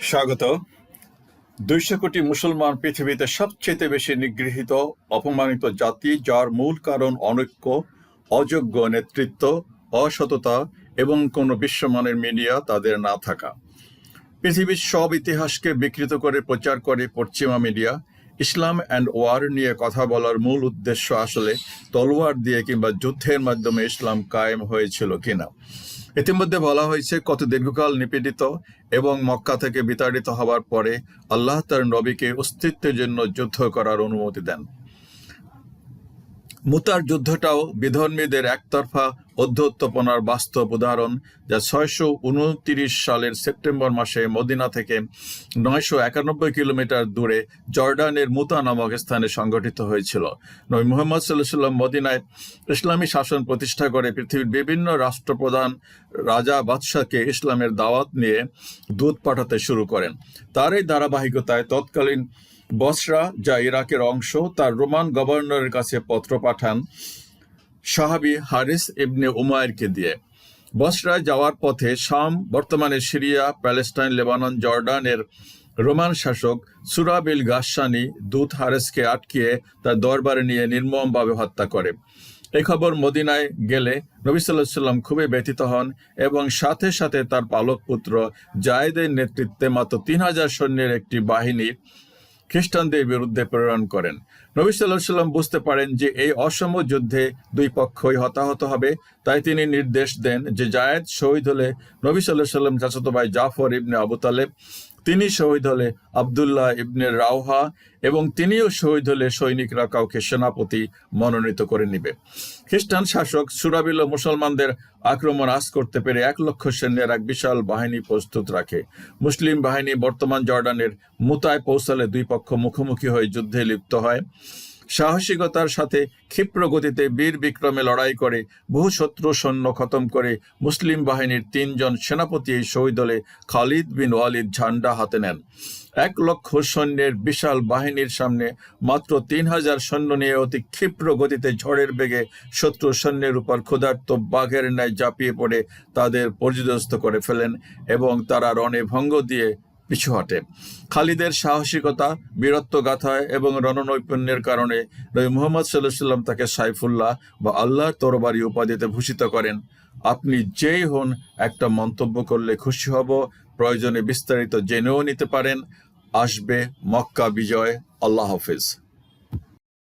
স্বাগত। দুইশো কোটি মুসলমান পৃথিবীতে সবচেয়ে বেশি নিগৃহীত, অপমানিত জাতি, যার মূল কারণ অনৈক্য, অযোগ্য নেতৃত্ব, অসততা এবং কোনো বিশ্বমানের মিডিয়া তাদের না থাকা। পৃথিবীর সব ইতিহাসকে বিকৃত করে প্রচার করে পশ্চিমা মিডিয়া ইসলাম অ্যান্ড ওয়ার নিয়ে কথা বলার মূল উদ্দেশ্য আসলে তলোয়ার দিয়ে কিংবা যুদ্ধের মাধ্যমে ইসলাম কায়েম হয়েছিল কিনা। ইতিমধ্যে বলা হয়েছে, কত দীর্ঘকাল নিপীড়িত এবং মক্কা থেকে বিতাড়িত হবার পরে আল্লাহ তার নবীকে অস্তিত্বের জন্য যুদ্ধ করার অনুমতি দেন। মুতার যুদ্ধটাও বিধর্মীদের একতরফা অধ্যত্তপনার বাস্তব উদাহরণ, যা ছয়শো উনত্রিশ সালের সেপ্টেম্বর মাসে মদিনা থেকে নয়শো একানব্বই কিলোমিটার দূরে জর্ডানের মুতা নামক স্থানে সংগঠিত হয়েছিল। নবী মুহাম্মদ সাল্লাম মদিনায় ইসলামী শাসন প্রতিষ্ঠা করে পৃথিবীর বিভিন্ন রাষ্ট্রপ্রধান রাজা বাদশাহকে ইসলামের দাওয়াত নিয়ে দূত পাঠাতে শুরু করেন। তার এই ধারাবাহিকতায় তৎকালীন বসরা, যা ইরাকের অংশ, তার রোমান গভর্নরের কাছে পত্র পাঠান সাহাবি হারিস ইবনে উমায়েরকে দিয়ে। বসরায় যাওয়ার পথে শাম, বর্তমানে সিরিয়া, প্যালেস্টাইন, লেবানন, জর্ডানের রোমান শাসক সুরাবিল গাসানি দূত হারেসকে আটকিয়ে তার দরবারে নিয়ে নির্মমভাবে হত্যা করে। এই খবর মদিনায় গেলে নবী সাল্লাহ সাল্লাম খুবই ব্যথিত হন এবং সাথে সাথে তার পালক পুত্র জায়েদের নেতৃত্বে মাত্র তিন হাজার সৈন্যের একটি বাহিনী খ্রিস্টানদের বিরুদ্ধে প্রেরণ করেন। নবী সাল্লাহ সাল্লাম বুঝতে পারেন যে এই অসম যুদ্ধে দুই পক্ষই হতাহত হবে, তাই তিনি নির্দেশ দেন যে জায়েদ শহীদ হলে নবী সাল্লাহ সাল্লাম চাচাতো ভাই জাফর ইবনে আবু তালেব তিনি শহীদ হলে আবদুল্লাহ ইবনে রাওহা এবং তিনিও শহীদ হলে সৈনিকরা কাউকে সেনাপতি মনোনীত করে নিবে। খ্রিস্টান শাসক সুরাবিল মুসলমানদের আক্রমণ আস করতে পেরে এক লক্ষ সৈন্যের এক বিশাল বাহিনী প্রস্তুত রাখে। মুসলিম বাহিনী বর্তমান জর্ডানের মুতায় পৌঁছালে দুই পক্ষ মুখোমুখি হয়ে যুদ্ধে লিপ্ত হয়। সাহসিকতার সাথে ক্ষিপ্র গতিতে বীর বিক্রমে লড়াই করে বহু শত্রু সৈন্য খতম করে মুসলিম বাহিনীর তিনজন সেনাপতি এই শহীদ হলে খালিদ বিন ওয়ালিদ ঝান্ডা হাতে নেন। এক লক্ষ সৈন্যের বিশাল বাহিনীর সামনে মাত্র তিন হাজার সৈন্য নিয়ে অতি ক্ষিপ্র গতিতে ঝড়ের বেগে শত্রু সৈন্যের উপর ক্ষুধার্ত বাঘের ন্যায় ঝাঁপিয়ে পড়ে তাদের পর্যদস্ত করে ফেলেন এবং তারা রণে ভঙ্গ দিয়ে পিছু হটে। খালিদের সাহসিকতা, বীরত্ব গাথায় এবং রণনৈপুণ্যের কারণে নবী মোহাম্মদ সাল্লাম তাকে সাইফুল্লাহ বা আল্লাহর তরবারি উপাধিতে ভূষিত করেন। আপনি যেই হন, একটা মন্তব্য করলে খুশি হব, প্রয়োজনে বিস্তারিত জেনেও নিতে পারেন। আসবে মক্কা বিজয়, আল্লাহ হাফিজ।